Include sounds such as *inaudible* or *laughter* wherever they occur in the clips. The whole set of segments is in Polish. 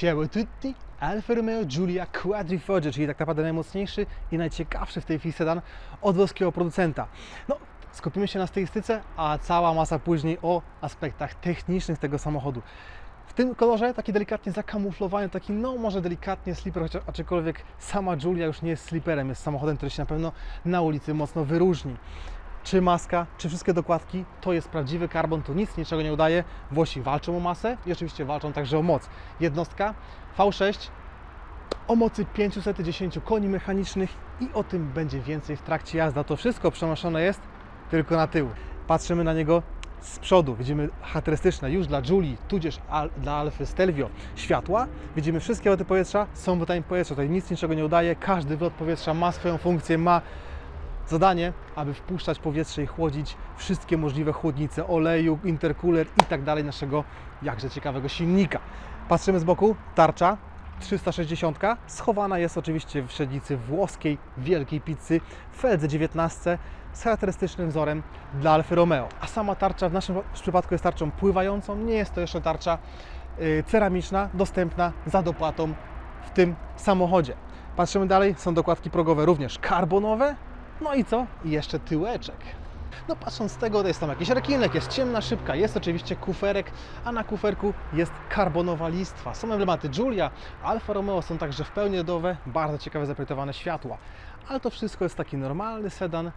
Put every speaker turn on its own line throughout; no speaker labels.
Ciao tutti, Alfa Romeo Giulia Quadrifoglio, czyli tak naprawdę najmocniejszy i najciekawszy w tej chwili sedan od włoskiego producenta. No, skupimy się na stylistyce, a cała masa później o aspektach technicznych tego samochodu. W tym kolorze taki delikatnie zakamuflowany, taki no może delikatnie slipper, chociaż aczkolwiek sama Giulia już nie jest slipperem, jest samochodem, który się na pewno na ulicy mocno wyróżni czy maska, czy wszystkie dokładki, to jest prawdziwy karbon, tu nic niczego nie udaje. Włosi walczą o masę i oczywiście walczą także o moc. Jednostka V6 o mocy 510 koni mechanicznych i o tym będzie więcej w trakcie jazdy. To wszystko przenoszone jest tylko na tył. Patrzymy na niego z przodu. Widzimy charakterystyczne już dla Julii, tudzież al, dla Alfy Stelvio światła. Widzimy wszystkie loty powietrza, są wydanie powietrza. Tutaj nic niczego nie udaje. Każdy wlot powietrza ma swoją funkcję, ma zadanie, aby wpuszczać powietrze i chłodzić wszystkie możliwe chłodnice oleju, intercooler i tak dalej naszego jakże ciekawego silnika. Patrzymy z boku, tarcza 360 schowana jest oczywiście w średnicy włoskiej wielkiej pizzy Feldze 19 z charakterystycznym wzorem dla Alfa Romeo. A sama tarcza w naszym przypadku jest tarczą pływającą, nie jest to jeszcze tarcza y, ceramiczna, dostępna za dopłatą w tym samochodzie. Patrzymy dalej, są dokładki progowe również karbonowe, no i co? I jeszcze tyłeczek. No patrząc z tego, to jest tam jakiś rekinek, jest ciemna szybka, jest oczywiście kuferek, a na kuferku jest karbonowa listwa. Są emblematy Giulia, Alfa Romeo są także w pełni lodowe, bardzo ciekawe zaprojektowane światła. Ale to wszystko jest taki normalny sedan,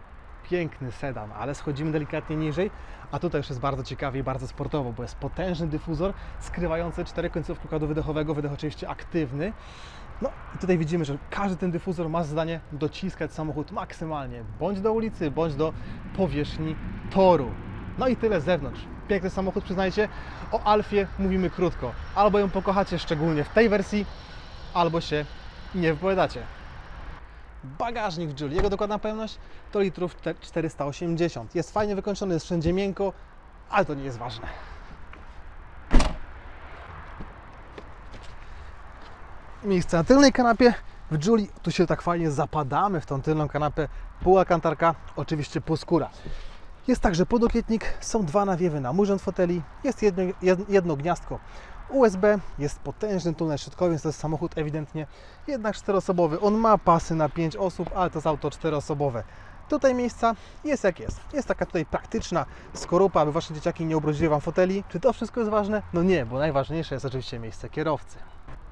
piękny sedan, ale schodzimy delikatnie niżej, a tutaj już jest bardzo ciekawie i bardzo sportowo, bo jest potężny dyfuzor skrywający cztery końcówki układu wydechowego, wydech oczywiście aktywny. No i tutaj widzimy, że każdy ten dyfuzor ma zadanie dociskać samochód maksymalnie, bądź do ulicy, bądź do powierzchni toru. No i tyle z zewnątrz. Piękny samochód, przyznajcie. O Alfie mówimy krótko. Albo ją pokochacie szczególnie w tej wersji, albo się nie wypowiadacie. Bagażnik w jego dokładna pojemność to litrów 480. Jest fajnie wykończony, jest wszędzie miękko, ale to nie jest ważne. Miejsce na tylnej kanapie. W Joule tu się tak fajnie zapadamy w tą tylną kanapę. Pół kantarka, oczywiście półskóra. Jest także podokietnik, są dwa nawiewy na murząd foteli, jest jedno, jed- jedno gniazdko USB, jest potężny tunel środkowy, to jest samochód ewidentnie jednak czteroosobowy. On ma pasy na 5 osób, ale to jest auto czteroosobowe. Tutaj miejsca jest jak jest. Jest taka tutaj praktyczna skorupa, aby Wasze dzieciaki nie ubrudziły Wam foteli. Czy to wszystko jest ważne? No nie, bo najważniejsze jest oczywiście miejsce kierowcy.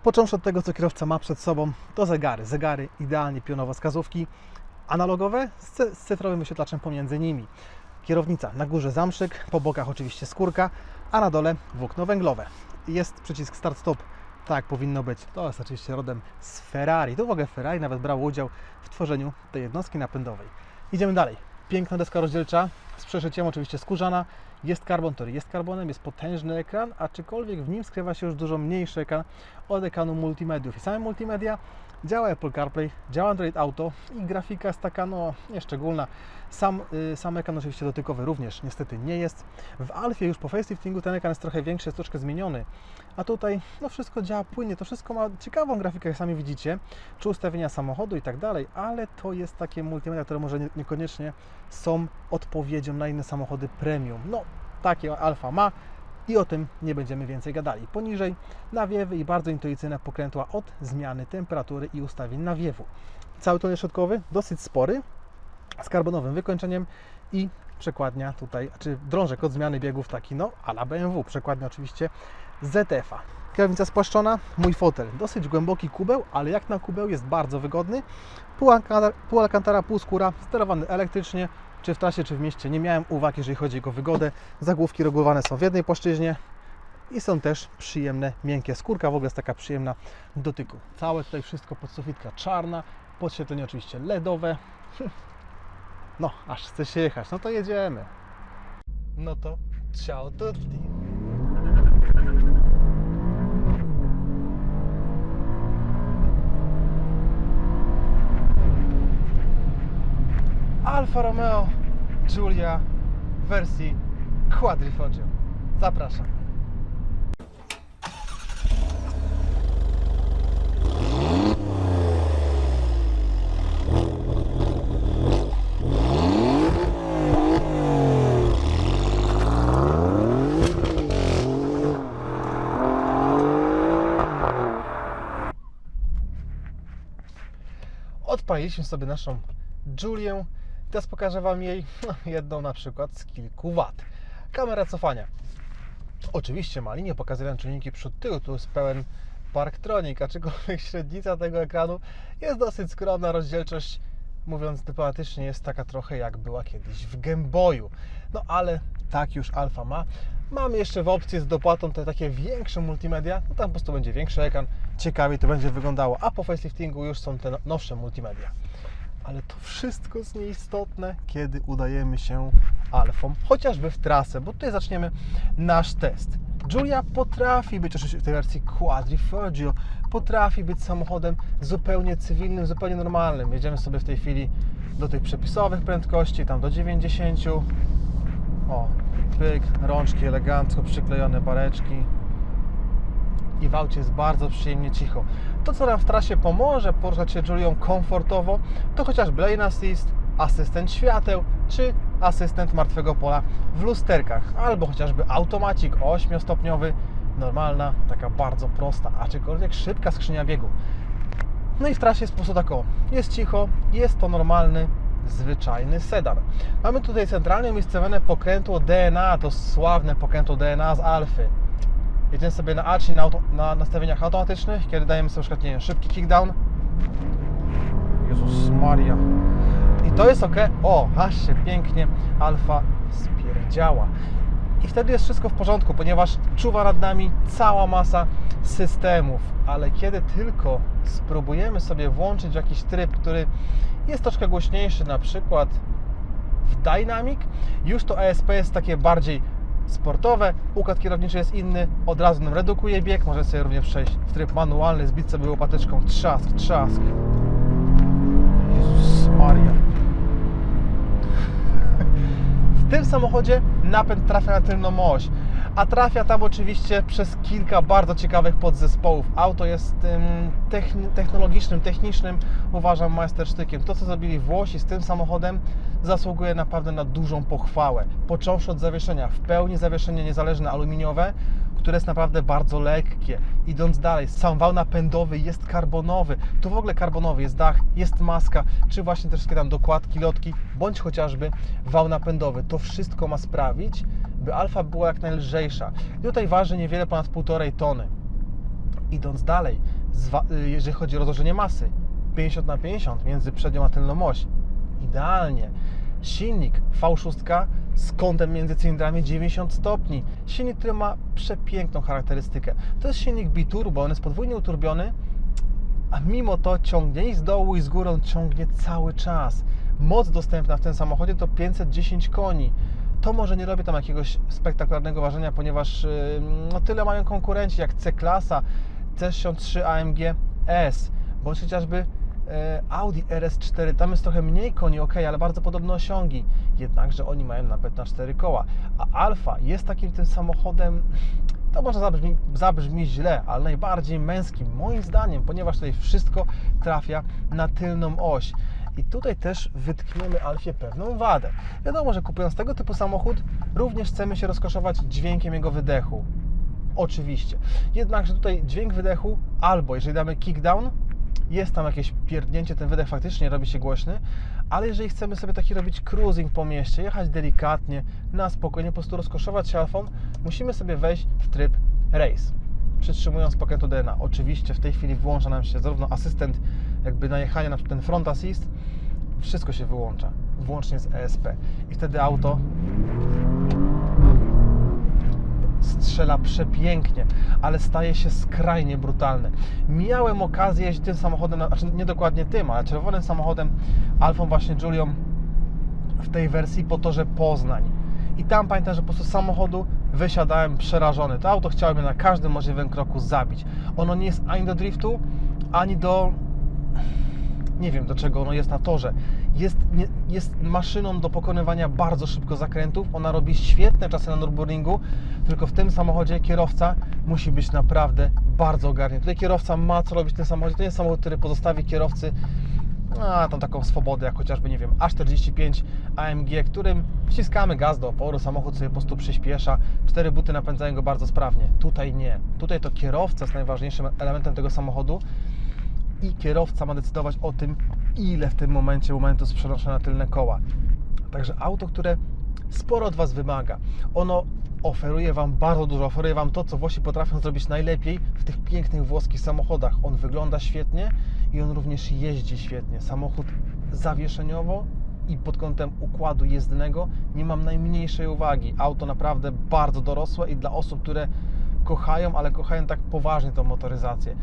Począwszy od tego, co kierowca ma przed sobą, to zegary. Zegary idealnie pionowo-wskazówki, analogowe z, cy- z cyfrowym wyświetlaczem pomiędzy nimi. Kierownica na górze zamszyk, po bokach oczywiście skórka, a na dole włókno węglowe. Jest przycisk start-stop, tak powinno być. To jest oczywiście rodem z Ferrari. Tu w ogóle Ferrari nawet brało udział w tworzeniu tej jednostki napędowej. Idziemy dalej. Piękna deska rozdzielcza z przeszyciem, oczywiście skórzana. Jest karbon, który jest karbonem, jest potężny ekran, aczkolwiek w nim skrywa się już dużo mniejszy ekran od ekranu multimediów. I same multimedia działa Apple CarPlay, działa Android Auto i grafika jest taka no nieszczególna. Sam, y, sam ekran oczywiście dotykowy również niestety nie jest. W Alfie już po faceliftingu ten ekran jest trochę większy, jest troszkę zmieniony, a tutaj no wszystko działa płynnie, to wszystko ma ciekawą grafikę, jak sami widzicie, czy ustawienia samochodu i tak dalej, ale to jest takie multimedia, które może nie, niekoniecznie są odpowiedzią na inne samochody premium. No, takie Alfa ma, i o tym nie będziemy więcej gadali. Poniżej nawiewy i bardzo intuicyjne pokrętła od zmiany temperatury i ustawień nawiewu. Cały tunel środkowy dosyć spory, z karbonowym wykończeniem i przekładnia tutaj, czy drążek od zmiany biegów taki no ala BMW, przekładnia oczywiście ZF-a. Kierownica spłaszczona, mój fotel, dosyć głęboki kubeł, ale jak na kubeł jest bardzo wygodny. Pół alcantara, pół, alcantara, pół skóra, sterowany elektrycznie, czy w trasie, czy w mieście nie miałem uwag, jeżeli chodzi o jego wygodę. Zagłówki regulowane są w jednej płaszczyźnie i są też przyjemne, miękkie. Skórka w ogóle jest taka przyjemna w dotyku. Całe tutaj wszystko podsufitka czarna, podświetlenie oczywiście LEDowe. *laughs* No, aż chce się jechać. No to jedziemy. No to ciao tutti. Alfa Romeo Giulia w wersji Quadrifoglio. Zapraszam. Odpaliliśmy sobie naszą Julię. Teraz pokażę Wam jej no, *laughs* jedną na przykład z kilku wat. Kamera cofania. Oczywiście ma linię pokazują czynniki przód tył, tu jest pełen Parktronic, aczkolwiek *laughs* średnica tego ekranu jest dosyć skromna, rozdzielczość mówiąc dyplomatycznie jest taka trochę jak była kiedyś w Game Boyu. No ale tak już Alfa ma. Mamy jeszcze w opcji z dopłatą te takie większe multimedia, no tam po prostu będzie większy ekran, ciekawiej to będzie wyglądało, a po faceliftingu już są te no- nowsze multimedia. Ale to wszystko jest nieistotne, kiedy udajemy się Alfą, chociażby w trasę, bo tutaj zaczniemy nasz test. Giulia potrafi być, oczywiście w tej wersji Quadrifoglio, potrafi być samochodem zupełnie cywilnym, zupełnie normalnym. Jedziemy sobie w tej chwili do tych przepisowych prędkości, tam do 90. O, pyk, rączki elegancko przyklejone, bareczki. I w aucie jest bardzo przyjemnie cicho. To, co nam w trasie pomoże poruszać się Julią komfortowo, to chociażby lane assist, asystent świateł, czy asystent martwego pola w lusterkach, albo chociażby automacik 8-stopniowy, normalna, taka bardzo prosta, aczkolwiek szybka skrzynia biegu. No i w trasie jest po prostu tak o, jest cicho, jest to normalny, zwyczajny sedan. Mamy tutaj centralnie umiejscowione pokrętło DNA, to sławne pokrętło DNA z Alfy. Jedziemy sobie na A, czyli na, auto, na nastawieniach automatycznych, kiedy dajemy sobie na przykład, nie wiem, szybki kickdown. Jezus Maria. I to jest ok. O, aż się pięknie Alfa spierdziała. I wtedy jest wszystko w porządku, ponieważ czuwa nad nami cała masa systemów. Ale kiedy tylko spróbujemy sobie włączyć jakiś tryb, który jest troszkę głośniejszy, na przykład w Dynamic, już to ESP jest takie bardziej sportowe, układ kierowniczy jest inny, od razu nam redukuje bieg, może sobie również przejść w tryb manualny, zbić sobie łopateczką, trzask, trzask. Jezus Maria. W tym samochodzie napęd trafia na tylną oś, a trafia tam oczywiście przez kilka bardzo ciekawych podzespołów. Auto jest tym techni- technologicznym, technicznym, uważam, majstersztykiem. To, co zrobili Włosi z tym samochodem, zasługuje naprawdę na dużą pochwałę. Począwszy od zawieszenia, w pełni zawieszenie niezależne aluminiowe, które jest naprawdę bardzo lekkie. Idąc dalej, sam wał napędowy jest karbonowy. Tu w ogóle karbonowy jest dach, jest maska, czy właśnie te wszystkie tam dokładki, lotki, bądź chociażby wał napędowy. To wszystko ma sprawić, by Alfa była jak najlżejsza. I tutaj waży niewiele ponad 1,5 tony. Idąc dalej, y, jeżeli chodzi o rozłożenie masy, 50 na 50 między przednią a tylną oś. Idealnie. Silnik V6 z kątem między cylindrami 90 stopni. Silnik, który ma przepiękną charakterystykę. To jest silnik biturbo, on jest podwójnie uturbiony, a mimo to ciągnie i z dołu i z górą ciągnie cały czas. Moc dostępna w tym samochodzie to 510 koni. To może nie robi tam jakiegoś spektakularnego ważenia, ponieważ yy, no, tyle mają konkurenci jak C-klasa, C63 AMG S, bądź chociażby e, Audi RS4, tam jest trochę mniej koni, ok, ale bardzo podobne osiągi. Jednakże oni mają napęd na 4 koła. A Alfa jest takim tym samochodem, to może zabrzmi, zabrzmi źle, ale najbardziej męskim, moim zdaniem, ponieważ tutaj wszystko trafia na tylną oś. I tutaj też wytkniemy Alfie pewną wadę. Wiadomo, że kupując tego typu samochód, również chcemy się rozkoszować dźwiękiem jego wydechu. Oczywiście. Jednakże tutaj dźwięk wydechu, albo jeżeli damy kickdown, jest tam jakieś pierdnięcie, ten wydech faktycznie robi się głośny, ale jeżeli chcemy sobie taki robić cruising po mieście, jechać delikatnie, na spokojnie, po prostu rozkoszować się alfą, musimy sobie wejść w tryb race. Przytrzymując paketu DNA. Oczywiście w tej chwili włącza nam się zarówno asystent jakby najechania, na ten front assist, wszystko się wyłącza, włącznie z ESP. I wtedy auto strzela przepięknie, ale staje się skrajnie brutalne. Miałem okazję jeździć tym samochodem, znaczy nie dokładnie tym, ale czerwonym samochodem Alfą właśnie Julią w tej wersji po torze Poznań. I tam pamiętam, że po prostu z samochodu wysiadałem przerażony. To auto chciało mnie na każdym możliwym kroku zabić. Ono nie jest ani do driftu, ani do... Nie wiem do czego ono jest na torze. jest, nie, jest maszyną do pokonywania bardzo szybko zakrętów. Ona robi świetne czasy na Nürburgringu, tylko w tym samochodzie kierowca musi być naprawdę bardzo ogarnięty. Tutaj kierowca ma co robić w tym samochodzie. To nie jest samochód, który pozostawi kierowcy a, tą taką swobodę, jak chociażby, nie wiem, A45 AMG, którym wciskamy gaz do oporu, samochód sobie po prostu przyspiesza, cztery buty napędzają go bardzo sprawnie. Tutaj nie. Tutaj to kierowca jest najważniejszym elementem tego samochodu i kierowca ma decydować o tym, ile w tym momencie momentu przenoszę na tylne koła. Także auto, które sporo od Was wymaga. Ono oferuje Wam bardzo dużo, oferuje Wam to, co Włosi potrafią zrobić najlepiej w tych pięknych włoskich samochodach. On wygląda świetnie i on również jeździ świetnie. Samochód zawieszeniowo i pod kątem układu jezdnego nie mam najmniejszej uwagi. Auto naprawdę bardzo dorosłe i dla osób, które kochają, ale kochają tak poważnie tą motoryzację.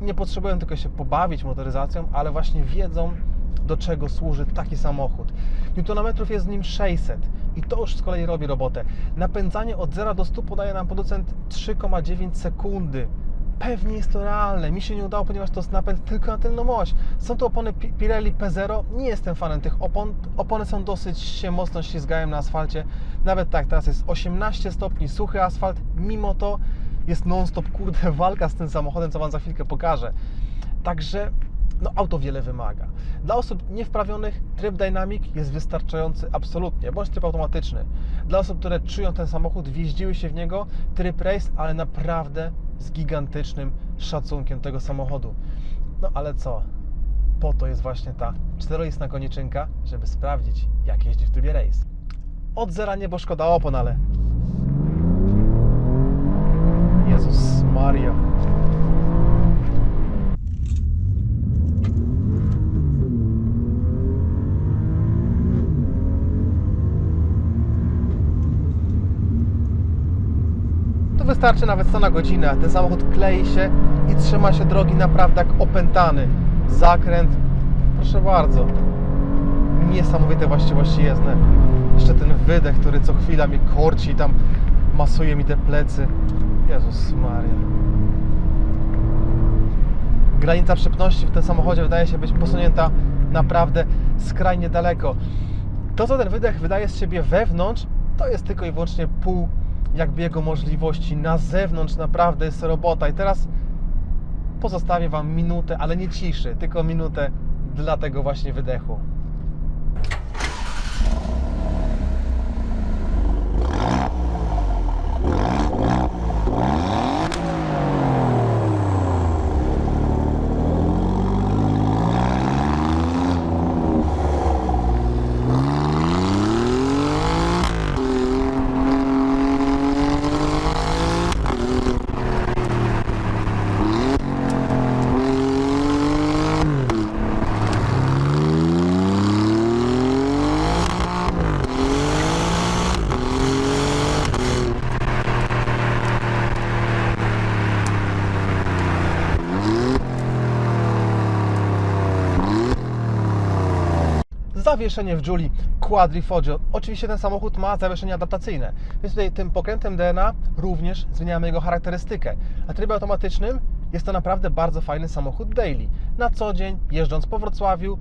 Nie potrzebują tylko się pobawić motoryzacją, ale właśnie wiedzą, do czego służy taki samochód. Newtonometrów jest w nim 600 i to już z kolei robi robotę. Napędzanie od 0 do 100 podaje nam producent 3,9 sekundy. Pewnie jest to realne. Mi się nie udało, ponieważ to jest napęd tylko na tylną oś. Są to opony Pi- Pirelli P0. Nie jestem fanem tych opon. Opony są dosyć się mocno ślizgają na asfalcie. Nawet tak, teraz jest 18 stopni, suchy asfalt. Mimo to jest non-stop, kurde, *laughs* walka z tym samochodem, co Wam za chwilkę pokażę. Także no, auto wiele wymaga. Dla osób niewprawionych tryb Dynamic jest wystarczający absolutnie, bądź tryb automatyczny. Dla osób, które czują ten samochód, wjeździły się w niego, tryb race, ale naprawdę z gigantycznym szacunkiem tego samochodu. No ale co? Po to jest właśnie ta czterolistna koniczynka, żeby sprawdzić, jak jeździ w trybie race. Od zera nie, bo szkoda opon, ale... Maria. Tu wystarczy nawet 100 na godzinę. Ten samochód klei się i trzyma się drogi naprawdę jak opętany. Zakręt, proszę bardzo. Niesamowite właściwości jezdne. Jeszcze ten wydech, który co chwila mnie korci i tam masuje mi te plecy. Jezus Maria. Granica przepności w tym samochodzie wydaje się być posunięta naprawdę skrajnie daleko. To, co ten wydech wydaje z siebie wewnątrz, to jest tylko i wyłącznie pół jakby jego możliwości. Na zewnątrz naprawdę jest robota. I teraz pozostawię Wam minutę, ale nie ciszy, tylko minutę dla tego właśnie wydechu. Zawieszenie w Julie Quadrifoglio. Oczywiście ten samochód ma zawieszenie adaptacyjne, więc tutaj tym pokrętem DNA również zmieniamy jego charakterystykę. Na trybie automatycznym jest to naprawdę bardzo fajny samochód daily. Na co dzień, jeżdżąc po Wrocławiu,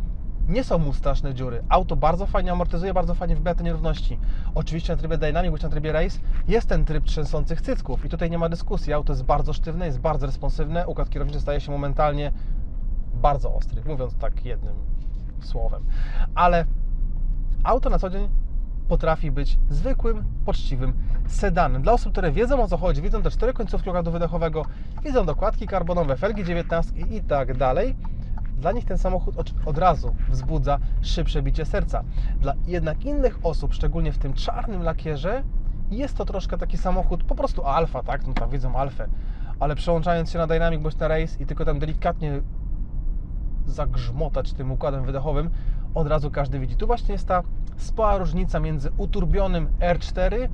nie są mu straszne dziury. Auto bardzo fajnie amortyzuje, bardzo fajnie wybija te nierówności. Oczywiście na trybie Dynamic, bądź na trybie Race jest ten tryb trzęsących cycków i tutaj nie ma dyskusji. Auto jest bardzo sztywne, jest bardzo responsywne, układ kierowniczy staje się momentalnie bardzo ostry, mówiąc tak jednym słowem. Ale auto na co dzień potrafi być zwykłym, poczciwym sedanem. Dla osób, które wiedzą o co chodzi, widzą te cztery końcówki układu wydechowego, widzą dokładki karbonowe, felgi 19 i tak dalej, dla nich ten samochód od, od razu wzbudza szybsze bicie serca. Dla jednak innych osób, szczególnie w tym czarnym lakierze, jest to troszkę taki samochód, po prostu alfa, tak? No tam widzą alfę, ale przełączając się na Dynamic bądź na Race i tylko tam delikatnie zagrzmotać tym układem wydechowym, od razu każdy widzi. Tu właśnie jest ta spora różnica między uturbionym R4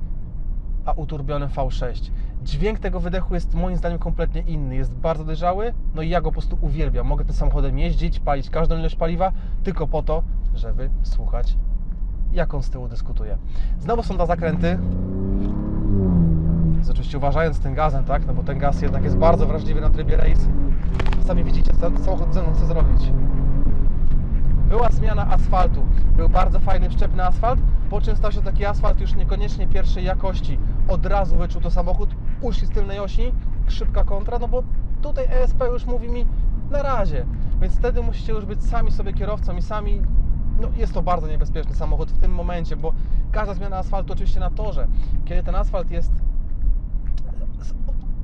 a uturbionym V6. Dźwięk tego wydechu jest moim zdaniem kompletnie inny. Jest bardzo dojrzały, no i ja go po prostu uwielbiam. Mogę tym samochodem jeździć, palić każdą ilość paliwa, tylko po to, żeby słuchać, jak on z tyłu dyskutuje. Znowu są dwa zakręty. Oczywiście uważając tym gazem, tak? No bo ten gaz jednak jest bardzo wrażliwy na trybie race. Sami widzicie, co samochód ze mną chce zrobić. była zmiana asfaltu. Był bardzo fajny, szczepny asfalt, po czym stał się taki asfalt już niekoniecznie pierwszej jakości. Od razu wyczuł to samochód, uszli z tylnej osi, szybka kontra, no bo tutaj ESP już mówi mi na razie. Więc wtedy musicie już być sami sobie kierowcą i sami no jest to bardzo niebezpieczny samochód w tym momencie, bo każda zmiana asfaltu oczywiście na torze, kiedy ten asfalt jest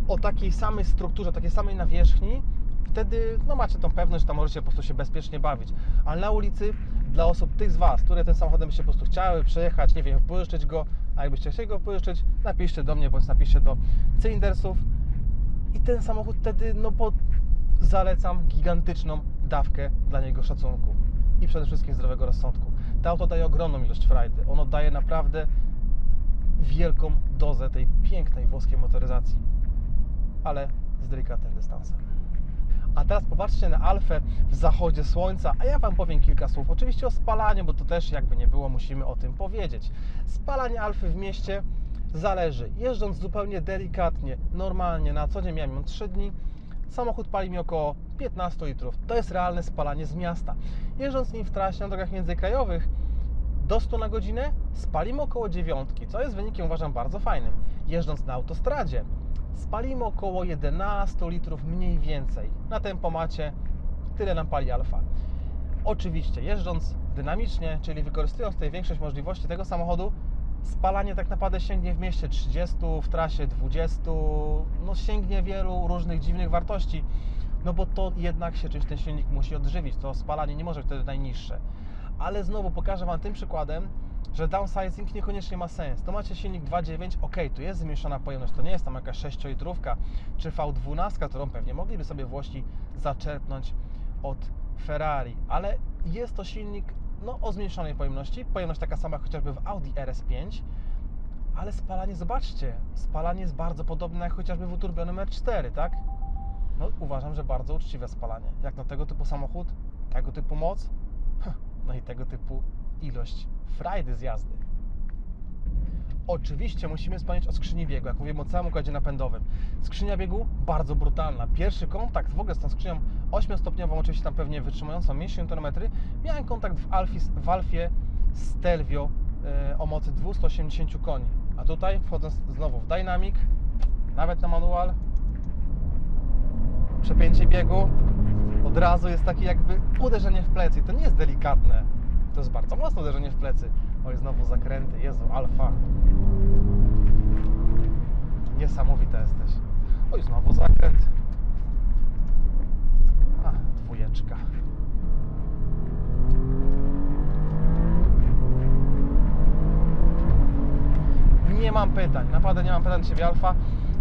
o takiej samej strukturze, takiej samej nawierzchni, wtedy no macie tą pewność, że tam możecie po prostu się bezpiecznie bawić. Ale na ulicy dla osób tych z Was, które tym samochodem byście po prostu chciały przejechać, nie wiem, pożyczyć go, a jakbyście chcieli go pożyczyć, napiszcie do mnie, bądź napiszcie do Cylindersów i ten samochód wtedy, no bo zalecam gigantyczną dawkę dla niego szacunku i przede wszystkim zdrowego rozsądku. To auto daje ogromną ilość frajdy. Ono daje naprawdę wielką dozę tej pięknej włoskiej motoryzacji, ale z delikatnym dystansem. A teraz popatrzcie na Alfę w zachodzie słońca, a ja Wam powiem kilka słów. Oczywiście o spalaniu, bo to też jakby nie było, musimy o tym powiedzieć. Spalanie Alfy w mieście zależy. Jeżdżąc zupełnie delikatnie, normalnie, na co dzień miałem ją 3 dni, samochód pali mi około 15 litrów. To jest realne spalanie z miasta. Jeżdżąc nim w trasie na drogach międzykrajowych, do 100 na godzinę spalimy około dziewiątki, co jest wynikiem uważam bardzo fajnym. Jeżdżąc na autostradzie spalimy około 11 litrów mniej więcej. Na tempomacie tyle nam pali alfa. Oczywiście jeżdżąc dynamicznie, czyli wykorzystując tutaj większość możliwości tego samochodu, spalanie tak naprawdę sięgnie w mieście 30, w trasie 20, no sięgnie wielu różnych dziwnych wartości, no bo to jednak się czymś ten silnik musi odżywić, to spalanie nie może być wtedy najniższe. Ale znowu pokażę Wam tym przykładem, że downsizing niekoniecznie ma sens. To macie silnik 2.9, ok, tu jest zmniejszona pojemność, to nie jest tam jakaś 6-litrówka czy V12, którą pewnie mogliby sobie Włosi zaczerpnąć od Ferrari, ale jest to silnik no, o zmniejszonej pojemności, pojemność taka sama chociażby w Audi RS5, ale spalanie, zobaczcie, spalanie jest bardzo podobne jak chociażby w uturbionym R4, tak? No uważam, że bardzo uczciwe spalanie. Jak na tego typu samochód, tego typu moc, *laughs* no i tego typu ilość frajdy z jazdy. Oczywiście musimy wspomnieć o skrzyni biegu, jak mówimy o całym układzie napędowym. Skrzynia biegu bardzo brutalna. Pierwszy kontakt w ogóle z tą skrzynią 8-stopniową, oczywiście tam pewnie wytrzymującą mniejsze newtonmetry, miałem kontakt w, Alfie, w Alfie Stelvio e, o mocy 280 koni. A tutaj wchodząc znowu w Dynamic, nawet na manual, przepięcie biegu, od razu jest takie jakby uderzenie w plecy. To nie jest delikatne, to jest bardzo mocne uderzenie w plecy. Oj, znowu zakręty, Jezu, alfa. Niesamowite jesteś. Oj, znowu zakręt. A, dwójeczka. Nie mam pytań, naprawdę nie mam pytań do Ciebie Alfa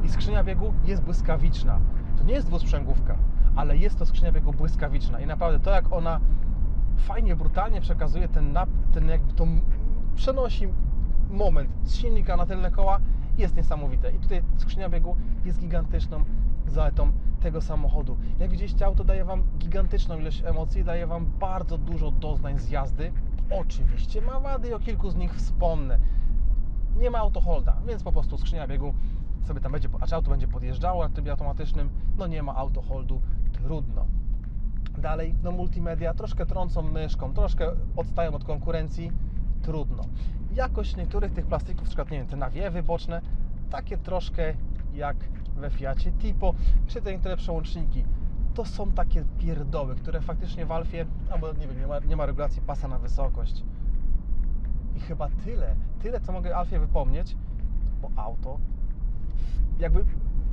i skrzynia biegu jest błyskawiczna. To nie jest dwusprzęgówka, ale jest to skrzynia biegu błyskawiczna i naprawdę to jak ona fajnie, brutalnie przekazuje ten, nap, ten jakby to przenosi moment z silnika na tylne koła jest niesamowite. I tutaj skrzynia biegu jest gigantyczną zaletą tego samochodu. Jak widzieliście, auto daje Wam gigantyczną ilość emocji, daje Wam bardzo dużo doznań z jazdy. Oczywiście ma wady i o kilku z nich wspomnę. Nie ma autoholda, więc po prostu skrzynia biegu sobie tam będzie, a czy auto będzie podjeżdżało na trybie automatycznym, no nie ma autoholdu, trudno. Dalej, no multimedia troszkę trącą myszką, troszkę odstają od konkurencji, trudno. Jakość niektórych tych plastików, na przykład, nie wiem, te nawiewy boczne, takie troszkę jak we Fiacie Tipo, czy te niektóre przełączniki, to są takie pierdoły, które faktycznie w Alfie, albo nie wiem, nie ma, nie ma regulacji pasa na wysokość. I chyba tyle, tyle co mogę Alfie wypomnieć, bo auto jakby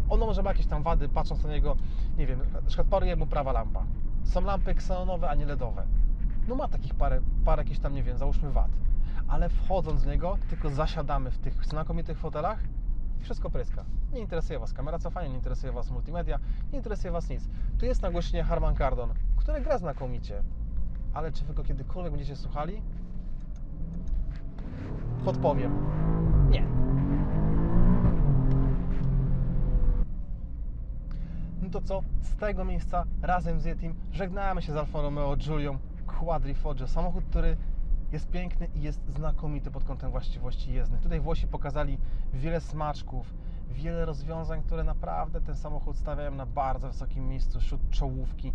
ono może ma jakieś tam wady, patrząc na niego, nie wiem, na przykład paruje mu prawa lampa. Są lampy ksenonowe, a nie LEDowe. No ma takich parę, parę jakichś tam, nie wiem, załóżmy wad. Ale wchodząc w niego, tylko zasiadamy w tych znakomitych fotelach i wszystko pryska. Nie interesuje Was kamera cofania, nie interesuje Was multimedia, nie interesuje Was nic. Tu jest nagłośnienie Harman Kardon, które gra znakomicie. Ale czy Wy go kiedykolwiek będziecie słuchali? Podpowiem. To co? Z tego miejsca razem z Yetim żegnamy się z Alfa Romeo Giulią Quadrifoglio. Samochód, który jest piękny i jest znakomity pod kątem właściwości jezdnych. Tutaj Włosi pokazali wiele smaczków, wiele rozwiązań, które naprawdę ten samochód stawiają na bardzo wysokim miejscu wśród czołówki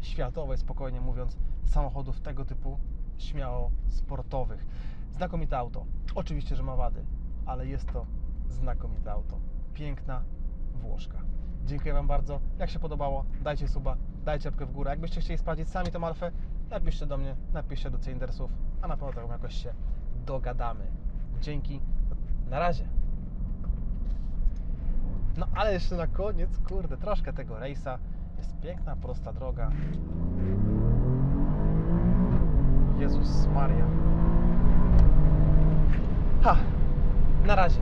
światowej, spokojnie mówiąc, samochodów tego typu śmiało sportowych. Znakomite auto. Oczywiście, że ma wady, ale jest to znakomite auto. Piękna Włoszka. Dziękuję Wam bardzo. Jak się podobało, dajcie suba, dajcie łapkę w górę. Jakbyście chcieli sprawdzić sami tą Alfę, napiszcie do mnie, napiszcie do Cindersów, a na pewno taką jakoś się dogadamy. Dzięki. Na razie. No ale jeszcze na koniec, kurde, troszkę tego rejsa. Jest piękna, prosta droga. Jezus Maria. Ha! Na razie.